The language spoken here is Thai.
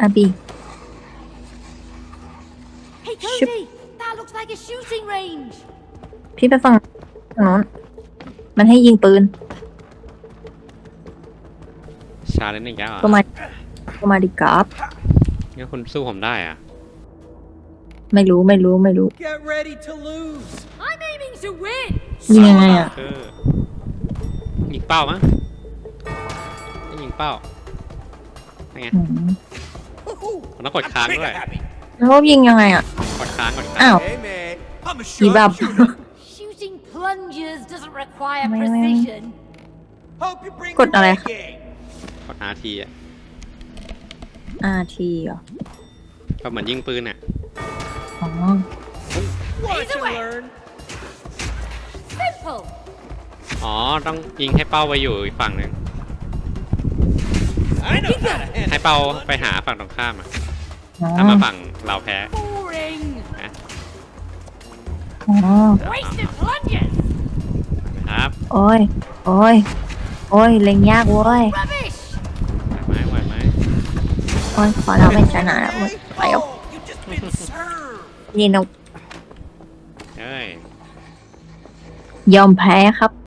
อาบี Hey, Ship- Cody! That looks like a shooting range. พี่ไปฝั่งฝั่งโน้น มันให้ยิงปืนชาเลนจ์อีกแล้วเหรก็อะมาก็มาดิกราฟงั้นคุณสู้ผมได้อะไม่รู้ไม่รู้ไม่รู้ Get ready to lose. I'm aiming to win. ยิงยังไงอะ คือยิงเป้ามั้งไม่ยิงเป้าไงอืม มันต้องกดค้างด้วย แล้วยิงยังไงอะ กดค้างกดค้างอ้าว Hey, man. I'm a กีบับ Shooting plungers doesn't require Wait, wait, wait. precision. Hope you bring Kod your อะไร A คะ game. กด RT อะอาทีเหรอ ก็เหมือนยิงปืนอะอ๋อ Watch and way. learn. Simple. อ๋อต้องยิงให้เป้าไปอยู่อีกฝั่งหนึ่ง เป้าไปหาฝั่งตรงข้ามอะอ๋อถ้ามาฝั่งเราแพ้ Boring. นะอ๋อ Wasted plungers. ครับโอ้ย โอ้ย โอ้ย เล็งยากเว้ย Rubbish. ไหวไหมไหวไหมโอ้ย ขอเราไม่ชนะแล้วเว้ยไปเอา Oh, you just been served. นี่นกเอ้ย ยอมแพ้ครับ